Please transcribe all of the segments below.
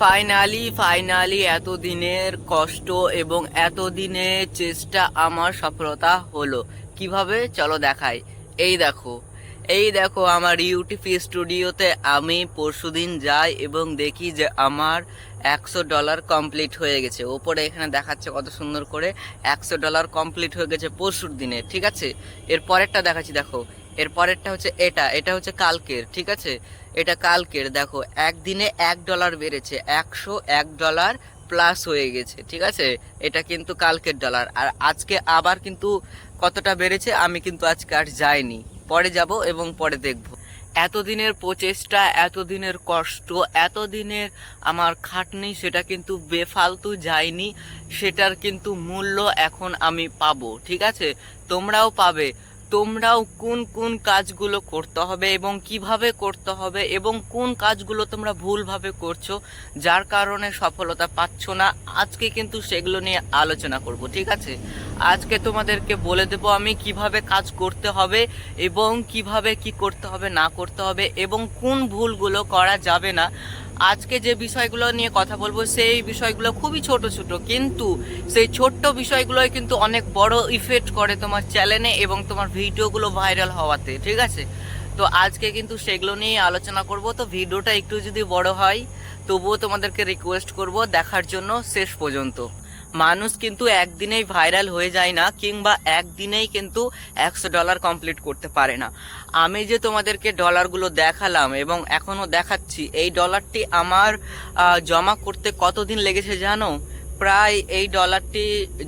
Finally finally এতদিনের কষ্ট এবং এতদিনের চেষ্টা আমার সফলতা হলো। কীভাবে? চলো দেখাই। এই দেখো। এই দেখো আমার ইউটিউব স্টুডিওতে আমি পরশুদিন যাই এবং দেখি যে আমার একশো ডলার কমপ্লিট হয়ে গেছে। ওপরে এখানে দেখাচ্ছে কত সুন্দর করে একশো ডলার কমপ্লিট হয়ে গেছে পরশুর দিনে, ঠিক আছে? এর পরেরটা দেখাচ্ছি, দেখো। এর পরেরটা হচ্ছে এটা এটা হচ্ছে কালকের, ঠিক আছে? এটা কালকের, দেখো, একদিনে এক ডলার বেড়েছে, একশো এক ডলার প্লাস হয়ে গেছে, ঠিক আছে? এটা কিন্তু কালকের ডলার আর আজকে আবার কিন্তু কতটা বেড়েছে, আমি কিন্তু আজকে আর যাইনি। পরে যাব এবং পরে দেখব। এতদিনের প্রচেষ্টা, এতদিনের কষ্ট, এতদিনের আমার খাটনি, সেটা কিন্তু বেফালতু যায়নি সেটার কিন্তু মূল্য এখন আমি পাবো, ঠিক আছে? তোমরাও পাবে। তোমরাও কোন কোন কাজগুলো করতে হবে এবং কীভাবে করতে হবে এবং কোন কাজগুলো তোমরা ভুলভাবে করছ, যার কারণে সফলতা পাচ্ছ না, আজকে কিন্তু সেগুলো নিয়ে আলোচনা করব, ঠিক আছে? আজকে তোমাদেরকে বলে দেব আমি কীভাবে কাজ করতে হবে এবং কীভাবে কি করতে হবে, না করতে হবে এবং কোন ভুলগুলো করা যাবে না। আজকে যে বিষয়গুলো নিয়ে কথা বলব, সেই বিষয়গুলো খুবই ছোট ছোট, কিন্তু সেই ছোট্ট বিষয়গুলোই কিন্তু অনেক বড় ইফেক্ট করে তোমার চ্যানেলে এবং তোমার ভিডিওগুলো ভাইরাল হওয়াতে, ঠিক আছে? তো আজকে কিন্তু সেগুলো নিয়ে আলোচনা করব। তো ভিডিওটা একটু যদি বড় হয়, তবুও তোমাদেরকে রিকোয়েস্ট করব দেখার জন্য শেষ পর্যন্ত। মানুষ কিন্তু একদিনেই ভাইরাল হয়ে যায় না, কিংবা একদিনেই কিন্তু একশো ডলার কমপ্লিট করতে পারে না। আমি যে তোমাদেরকে ডলারগুলো দেখালাম এবং এখনও দেখাচ্ছি, এই ডলারটি আমার জমা করতে কতদিন লেগেছে জানো? প্রায় এই ডলারটি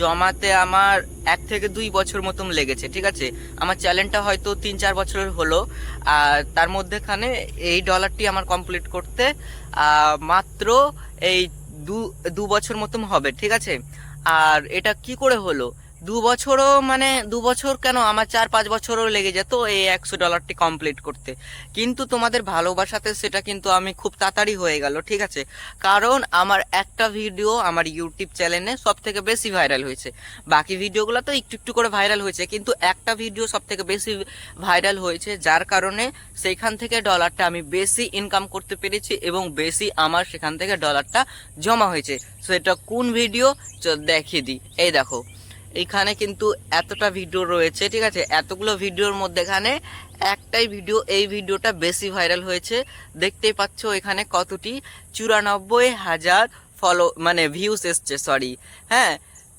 জমাতে আমার এক থেকে দুই বছর মতন লেগেছে, ঠিক আছে? আমার চ্যানেলটা হয়তো তিন চার বছরের হলো আর তার মধ্যেখানে এই ডলারটি আমার কমপ্লিট করতে মাত্র এই দু দু বছর মতন হবে ঠিক আছে? আর এটা কি করে হলো? দু বছরও মানে দু বছর কেন? আমার চার পাঁচ বছরও লেগে যেত এই একশো ডলারটি কমপ্লিট করতে। কিন্তু তোমাদের ভালোবাসাতে সেটা কিন্তু আমি খুব তাড়াতাড়ি হয়ে গেল, ঠিক আছে? কারণ আমার একটা ভিডিও আমার ইউটিউব চ্যানেলে সব থেকে বেশি ভাইরাল হয়েছে। বাকি ভিডিওগুলো তো একটু একটু করে ভাইরাল হয়েছে, কিন্তু একটা ভিডিও সব থেকে বেশি ভাইরাল হয়েছে, যার কারণে সেইখান থেকে ডলারটা আমি বেশি ইনকাম করতে পেরেছি এবং বেশি আমার সেখান থেকে ডলারটা জমা হয়েছে। সেটা কোন ভিডিও দেখিয়ে দিই। এই দেখো। এখানে কিন্তু এতটা ভিডিও রয়েছে, ঠিক আছে? এতগুলো ভিডিওর মধ্যে এখানে একটাই ভিডিও এই ভিডিওটা বেশি ভাইরাল হয়েছে। দেখতেই পাচ্ছ এখানে কতটি? চুরানব্বই হাজার ফলো মানে ভিউস এসছে সরি হ্যাঁ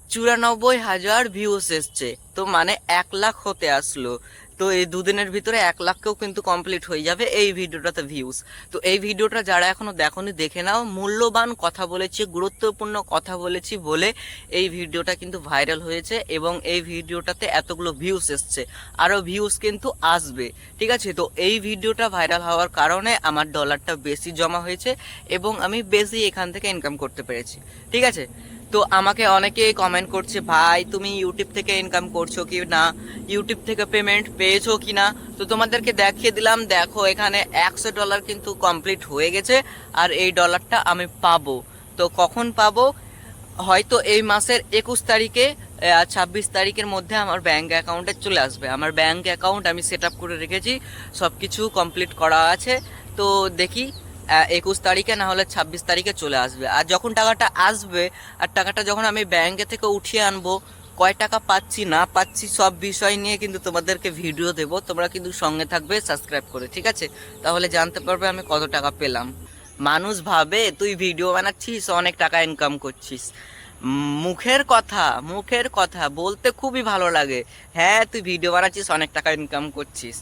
চুরানব্বই হাজার ভিউস এসছে। তো মানে এক লাখ হতে আসলো। তো এই দুদিনের ভিতরে এক লাখকেও কিন্তু কমপ্লিট হয়ে যাবে এই ভিডিওটাতে ভিউজ তো এই ভিডিওটা যারা এখনও দেখোনি, দেখে নাও। মূল্যবান কথা বলেছি, গুরুত্বপূর্ণ কথা বলেছি বলে এই ভিডিওটা কিন্তু ভাইরাল হয়েছে এবং এই ভিডিওটাতে এতগুলো ভিউস এসছে। আরও ভিউস কিন্তু আসবে। ঠিক আছে? তো এই ভিডিওটা ভাইরাল হওয়ার কারণে আমার ডলারটা বেশি জমা হয়েছে এবং আমি বেশি এখান থেকে ইনকাম করতে পেরেছি। ঠিক আছে? তো আমাকে অনেকেই কমেন্ট করছে, ভাই, তুমি ইউটিউব থেকে ইনকাম করছ কি না? ইউটিউব থেকে পেমেন্ট পেয়েছ কি না? তো তোমাদেরকে দেখিয়ে দিলাম, দেখো এখানে একশো ডলার কিন্তু কমপ্লিট হয়ে গেছে আর এই ডলারটা আমি পাবো। তো কখন পাবো? হয়তো এই মাসের একুশ তারিখে ছাব্বিশ তারিখের মধ্যে আমার ব্যাঙ্ক অ্যাকাউন্টে চলে আসবে। আমার ব্যাঙ্ক অ্যাকাউন্ট আমি সেট করে রেখেছি সব কিছু কমপ্লিট করা আছে। তো দেখি একুশ তারিখে, না হলে ছাব্বিশ তারিখে চলে আসবে। আর যখন টাকাটা আসবে, আর টাকাটা যখন আমি ব্যাংকে থেকে উঠিয়ে আনব, কয় টাকা পাচ্ছি, না পাচ্ছি, সব বিষয় নিয়ে কিন্তু তোমাদেরকে ভিডিও দেব। তোমরা কিন্তু সঙ্গে থাকবে সাবস্ক্রাইব করে, ঠিক আছে? তাহলে জানতে পারবে আমি কত টাকা পেলাম। মানুষ ভাবে, তুই ভিডিও বানাচ্ছিস, অনেক টাকা ইনকাম করছিস। মুখের কথা মুখের কথা, বলতে খুবই ভালো লাগে। হ্যাঁ তুই ভিডিও বানাচ্ছিস, অনেক টাকা ইনকাম করছিস।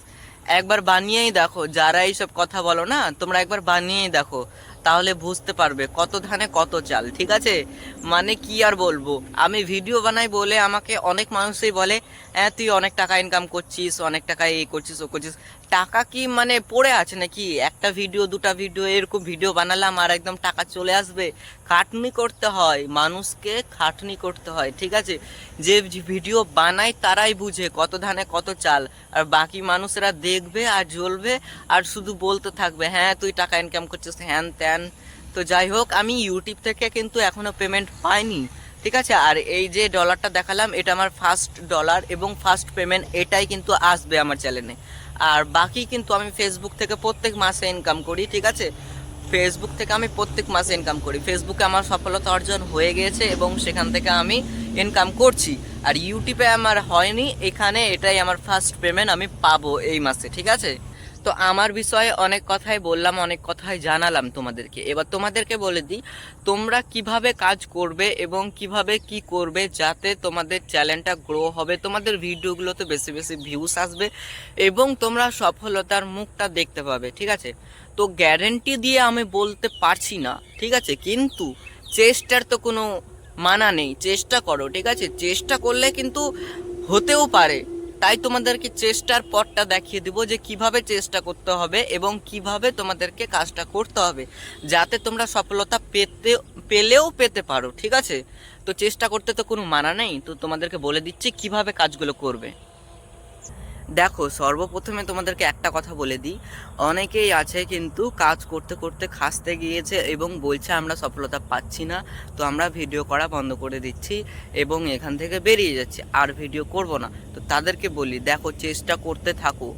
একবার বানিয়েই দেখো যারা এইসব কথা বলো না তোমরা একবার বানিয়েই দেখো। তাহলে বুঝতে পারবে কত ধানে কত চাল, ঠিক আছে? মানে কি আর বলব? আমি ভিডিও বানাই বলে আমাকে অনেক মানুষই বলে হ্যাঁ তুই অনেক টাকা ইনকাম করছিস, অনেক টাকা এই করছিস, ও করছিস। টাকা কি মানে পড়ে আছে নাকি? একটা ভিডিও দুটা ভিডিও এরকম ভিডিও বানালাম আর একদম টাকা চলে আসবে। খাটনি করতে হয়, মানুষকে খাটনি করতে হয়, ঠিক আছে? যে ভিডিও বানায় তারাই বুঝে কত ধানে কত চাল, আর বাকি মানুষেরা দেখবে আর জ্বলবে আর শুধু বলতে থাকবে হ্যাঁ তুই টাকা ইনকাম করছিস, হ্যান ত্যান। তো যাই হোক, আমি ইউটিউব থেকে কিন্তু এখনও পেমেন্ট পাইনি, ঠিক আছে? আর এই যে ডলারটা দেখালাম, এটা আমার ফার্স্ট ডলার এবং ফার্স্ট পেমেন্ট এটাই কিন্তু আসবে আমার চ্যানেলে আর বাকি কিন্তু আমি ফেসবুক থেকে প্রত্যেক মাসে ইনকাম করি, ঠিক আছে? ফেসবুক থেকে আমি প্রত্যেক মাসে ইনকাম করি। ফেসবুকে আমার সফলতা অর্জন হয়ে গিয়েছে এবং সেখান থেকে আমি ইনকাম করছি। আর ইউটিউবে আমার হয়নি, এখানে এটাই আমার ফার্স্ট পেমেন্ট আমি পাবো এই মাসে, ঠিক আছে? তো আমার বিষয়ে অনেক কথাই বললাম, অনেক কথাই জানালাম তোমাদেরকে। এবার তোমাদেরকে বলে দিই, তোমরা কীভাবে কাজ করবে এবং কীভাবে কি করবে যাতে তোমাদের চ্যানেলটা গ্রো হবে, তোমাদের ভিডিওগুলোতে বেশি বেশি ভিউস আসবে এবং তোমরা সফলতার মুখটা দেখতে পাবে, ঠিক আছে? তো গ্যারেন্টি দিয়ে আমি বলতে পারছি না, ঠিক আছে? কিন্তু চেষ্টার তো কোনো মানা নেই, চেষ্টা করো, ঠিক আছে? চেষ্টা করলে কিন্তু হতেও পারে। তাই তোমাদেরকে চেষ্টার পথটা দেখিয়ে দিব যে কীভাবে চেষ্টা করতে হবে এবং কীভাবে তোমাদেরকে কাজটা করতে হবে, যাতে তোমরা সফলতা পেতে, পেলেও পেতে পারো, ঠিক আছে? তো চেষ্টা করতে তো কোনো মানা নেই, তো তোমাদেরকে বলে দিচ্ছি কীভাবে কাজগুলো করবে। দেখো, সর্বপ্রথমে তোমাদেরকে একটা কথা বলে দিই। অনেকেই আছে কিন্তু কাজ করতে করতে খাসতে গিয়েছে এবং বলছে আমরা সফলতা পাচ্ছি না, তো আমরা ভিডিও করা বন্ধ করে দিচ্ছি এবং এখান থেকে বেরিয়ে যাচ্ছি, আর ভিডিও করব না। তো তাদেরকে বলি, দেখো, চেষ্টা করতে থাকো।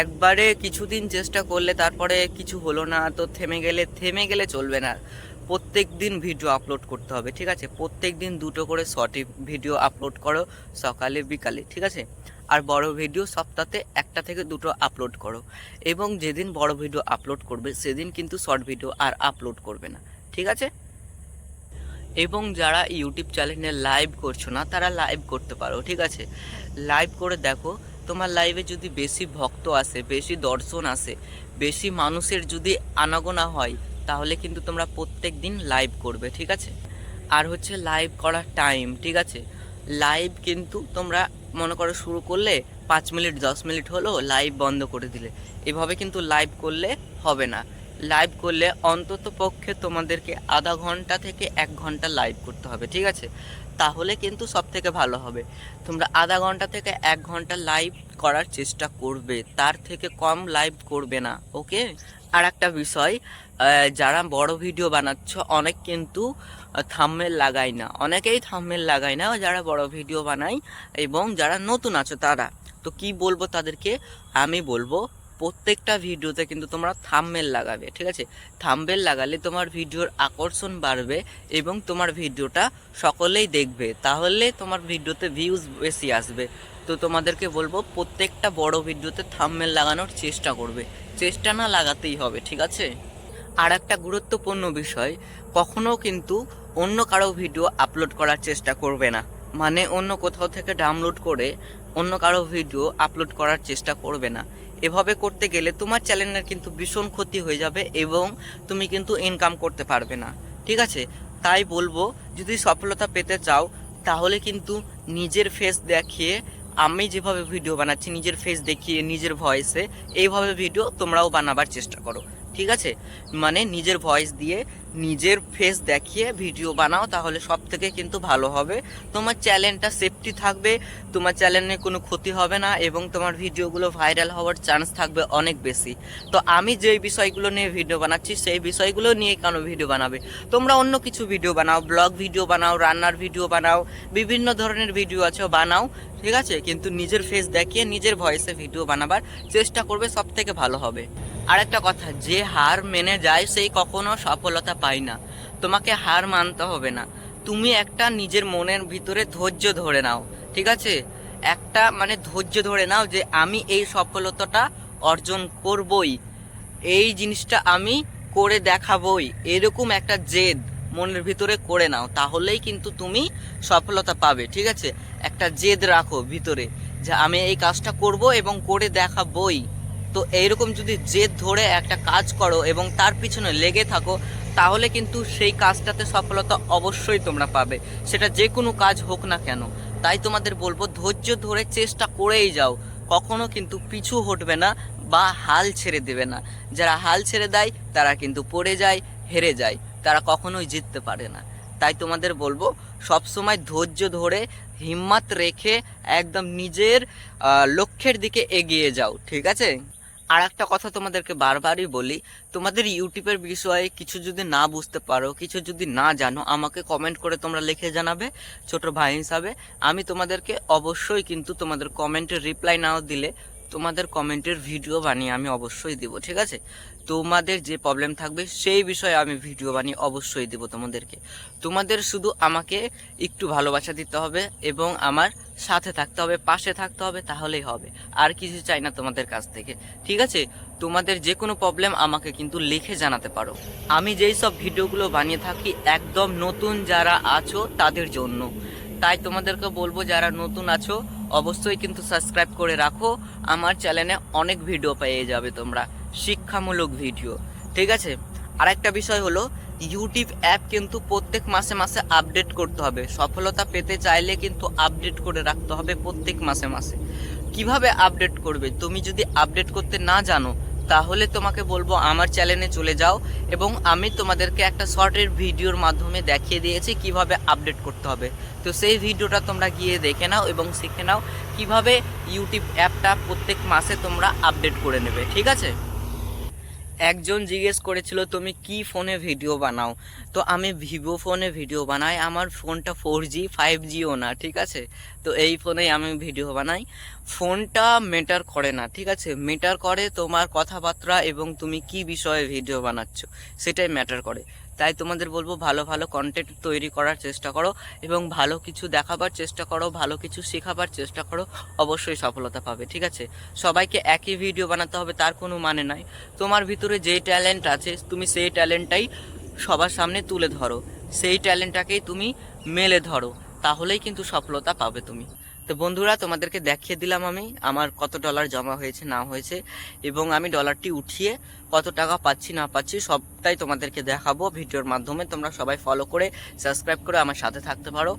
একবারে কিছুদিন চেষ্টা করলে তারপরে কিছু হলো না, তো থেমে গেলে থেমে গেলে চলবে না। প্রত্যেক দিন ভিডিও আপলোড করতে হবে, ঠিক আছে? প্রত্যেক দিন দুটো করে শর্ট ভিডিও আপলোড করো, সকালে, বিকালে, ঠিক আছে? আর বড় ভিডিও সপ্তাহে একটা থেকে দুটো আপলোড করো। এবং যেদিন বড় ভিডিও আপলোড করবে, সেদিন কিন্তু শর্ট ভিডিও আর আপলোড করবে না। ঠিক আছে? এবং যারা ইউটিউব চ্যানেলে লাইভ করছ না, তারা লাইভ করতে পারো, ঠিক আছে? লাইভ করে দেখো, তোমার লাইভে যদি বেশি ভক্ত আসে, বেশি দর্শন আসে, বেশি মানুষের যদি আনাগোনা হয়, তাহলে কিন্তু তোমরা প্রত্যেক দিন লাইভ করবে, ঠিক আছে? আর হচ্ছে লাইভ করার টাইম ঠিক আছে? লাইভ কিন্তু তোমরা মনে করো শুরু করলে পাঁচ মিনিট, দশ মিনিট হলো লাইভ বন্ধ করে দিলে। এভাবে কিন্তু লাইভ করলে হবে না। লাইভ করলে অন্তত পক্ষে তোমাদেরকে আধা ঘণ্টা থেকে এক ঘণ্টা লাইভ করতে হবে, ঠিক আছে? তাহলে কিন্তু সব থেকে ভালো হবে। তোমরা আধা ঘণ্টা থেকে এক ঘণ্টা লাইভ করার চেষ্টা করবে, তার থেকে কম লাইভ করবে না ওকে আর একটা বিষয় যারা বড় ভিডিও বানাচ্ছ, অনেক কিন্তু থাম্মেল লাগায় না। অনেকেই থাম্মেল লাগায় না, যারা বড় ভিডিও বানায় এবং যারা নতুন আছো তারা। তো কি বলব তাদেরকে? আমি বলব, প্রত্যেকটা ভিডিওতে কিন্তু তোমরা থাম্বেল লাগাবে, ঠিক আছে? থাম্বেল লাগালে তোমার ভিডিওর আকর্ষণ বাড়বে এবং তোমার ভিডিওটা সকলেই দেখবে। তাহলে তোমার ভিডিওতে ভিউজ বেশি আসবে। তো তোমাদেরকে বলব, প্রত্যেকটা বড় ভিডিওতে থাম্বেল লাগানোর চেষ্টা করবে। চেষ্টা না লাগাতেই হবে, ঠিক আছে? আর একটা গুরুত্বপূর্ণ বিষয়, কখনো কিন্তু অন্য কারও ভিডিও আপলোড করার চেষ্টা করবে না। মানে অন্য কোথাও থেকে ডাউনলোড করে অন্য কারও ভিডিও আপলোড করার চেষ্টা করবে না। এভাবে করতে গেলে তোমার চ্যানেলের কিন্তু ভীষণ ক্ষতি হয়ে যাবে এবং তুমি কিন্তু ইনকাম করতে পারবে না। ঠিক আছে? তাই বলব, যদি সফলতা পেতে চাও, তাহলে কিন্তু নিজের ফেস দেখিয়ে আমি যেভাবে ভিডিও বানাচ্ছি, নিজের ফেস দেখিয়ে, নিজের ভয়েসে এইভাবে ভিডিও তোমরাও বানাবার চেষ্টা করো। ঠিক আছে? মানে নিজের ভয়েস দিয়ে নিজের ফেস দেখিয়ে ভিডিও বানাও, তাহলে সব থেকে কিন্তু ভালো হবে। তোমার চ্যানেলটা সেফটি থাকবে, তোমার চ্যানেলে কোনো ক্ষতি হবে না এবং তোমার ভিডিওগুলো ভাইরাল হওয়ার চান্স থাকবে অনেক বেশি। তো আমি যেই বিষয়গুলো নিয়ে ভিডিও বানাচ্ছি, সেই বিষয়গুলো নিয়ে কেন ভিডিও বানাবে? তোমরা অন্য কিছু ভিডিও বানাও ব্লগ ভিডিও বানাও, রান্নার ভিডিও বানাও, বিভিন্ন ধরনের ভিডিও আছে, বানাও, ঠিক আছে? কিন্তু নিজের ফেস দেখিয়ে নিজের ভয়েসে ভিডিও বানাবার চেষ্টা করবে সব থেকে ভালো হবে। আর একটা কথা, যে হার মেনে যায়, সেই কখনো সফলতা পায় না। তোমাকে হার মানতে হবে না। তুমি একটা নিজের মনের ভিতরে ধৈর্য ধরে নাও, ঠিক আছে? একটা মানে ধৈর্য ধরে নাও যে আমি এই সফলতাটা অর্জন করবই। এই জিনিসটা আমি করে দেখাবই। এরকম একটা জেদ মনের ভিতরে করে নাও, তাহলেই কিন্তু তুমি সফলতা পাবে, ঠিক আছে? একটা জেদ রাখো ভিতরে যে আমি এই কাজটা করব এবং করে দেখাবই। তো এইরকম যদি জেদ ধরে একটা কাজ করো এবং তার পিছনে লেগে থাকো, তাহলে কিন্তু সেই কাজটাতে সফলতা অবশ্যই তোমরা পাবে। সেটা যে কোনো কাজ হোক না কেন। তাই তোমাদের বলব, ধৈর্য ধরে চেষ্টা করেই যাও। কখনো কিন্তু পিছু হটবে না বা হাল ছেড়ে দেবে না। যারা হাল ছেড়ে দেয়, তারা কিন্তু পড়ে যায়, হেরে যায়। তারা কখনোই জিততে পারে না। তাই তোমাদের বলব সব সময় ধৈর্য ধরে, হিম্মত রেখে, একদম নিজের লক্ষ্যের দিকে এগিয়ে যাও। ঠিক আছে? আর একটা কথা তোমাদেরকে বারবারই বলি, তোমাদের ইউটিউবের বিষয়ে কিছু যদি না বুঝতে পারো, কিছু যদি না জানো, আমাকে কমেন্ট করে তোমরা লিখে জানাবে, ছোট ভাই হিসাবে। আমি তোমাদেরকে অবশ্যই কিন্তু তোমাদের কমেন্টের রিপ্লাই নাও দিলে তোমাদের কমেন্টের ভিডিও বানিয়ে আমি অবশ্যই দিব, ঠিক আছে? তোমাদের যে প্রবলেম থাকবে সেই বিষয়ে আমি ভিডিও বানিয়ে অবশ্যই দেবো তোমাদেরকে। তোমাদের শুধু আমাকে একটু ভালোবাসা দিতে হবে এবং আমার সাথে থাকতে হবে, পাশে থাকতে হবে, তাহলেই হবে। আর কিছু চাই না তোমাদের কাছ থেকে, ঠিক আছে? তোমাদের যে কোনো প্রবলেম আমাকে কিন্তু লিখে জানাতে পারো। আমি যেই সব ভিডিওগুলো বানিয়ে থাকি, একদম নতুন যারা আছো তাদের জন্য। তাই তোমাদেরকে বলব, যারা নতুন আছো অবশ্যই কিন্তু সাবস্ক্রাইব করে রাখো। আমার চ্যানেলে অনেক ভিডিও পেয়ে যাবে তোমরা। শিক্ষামূলক ভিডিও ঠিক আছে? আরেকটা বিষয় হলো ইউটিউব অ্যাপ কিন্তু প্রত্যেক মাসে মাসে আপডেট করতে হবে। সফলতা পেতে চাইলে কিন্তু আপডেট করে রাখতে হবে প্রত্যেক মাসে মাসে। কীভাবে আপডেট করবে? তুমি যদি আপডেট করতে না জানো তাহলে তোমাকে বলব আমার চ্যানেলে চলে যাও এবং আমি তোমাদেরকে একটা শর্টের ভিডিওর মাধ্যমে দেখিয়ে দিয়েছি কীভাবে আপডেট করতে হবে। তো সেই ভিডিওটা তোমরা গিয়ে দেখে নাও এবং শিখে নাও কীভাবে ইউটিউব অ্যাপটা প্রত্যেক মাসে তোমরা আপডেট করে নেবে, ঠিক আছে? একজন জিজ্ঞেস করেছিল, তুমি কি ফোনে ভিডিও বানাও? তো আমি ভিভো ফোনে ভিডিও বানাই। আমার ফোনটা ফোর জি ফাইভ জিও না, ঠিক আছে? তো এই ফোনেই আমি ভিডিও বানাই। ফোনটা মেটার করে না, ঠিক আছে? মেটার করে তোমার কথাবার্তা এবং তুমি কি বিষয়ে ভিডিও বানাচ্ছ, সেটাই ম্যাটার করে। তাই তোমাদের বলব ভালো ভালো কন্টেন্ট তৈরি করার চেষ্টা করো এবং ভালো কিছু দেখাবার চেষ্টা করো, ভালো কিছু শেখাবার চেষ্টা করো, অবশ্যই সফলতা পাবে, ঠিক আছে? সবাইকে একই ভিডিও বানাতে হবে, তার কোনো মানে নাই। তোমার ভিতরে যে ট্যালেন্ট আছে, তুমি সেই ট্যালেন্টটাই সবার সামনে তুলে ধরো। সেই ট্যালেন্টটাকেই তুমি মেলে ধরো। তাহলেই কিন্তু সফলতা পাবে তুমি। তো বন্ধুরা, তোমাদেরকে দেখিয়ে দিলাম আমি আমার কত ডলার জমা হয়েছে, না হয়েছে, এবং আমি ডলারটি উঠিয়ে কত টাকা পাচ্ছি, না পাচ্ছি, সবটাই তোমাদেরকে দেখাবো ভিডিওর মাধ্যমে। তোমরা সবাই ফলো করে সাবস্ক্রাইব করে আমার সাথে থাকতে পারো।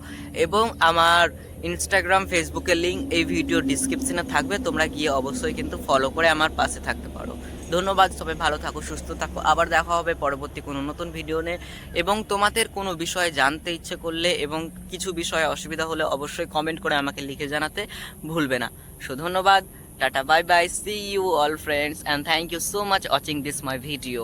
এবং আমার ইনস্টাগ্রাম ফেসবুকের লিঙ্ক এই ভিডিও ডিসক্রিপশনে থাকবে। তোমরা গিয়ে অবশ্যই কিন্তু ফলো করে আমার পাশে থাকতে পারো। ধন্যবাদ, সবাই ভালো থাকো, সুস্থ থাকো। আবার দেখা হবে পরবর্তী কোনো নতুন ভিডিও নিয়ে। এবং তোমাদের কোনো বিষয়ে জানতে ইচ্ছে করলে এবং কিছু বিষয়ে অসুবিধা হলে অবশ্যই কমেন্ট করে আমাকে লিখে জানাতে ভুলবে না। সো, ধন্যবাদ, tata bye bye see you all friends and thank you so much watching this my video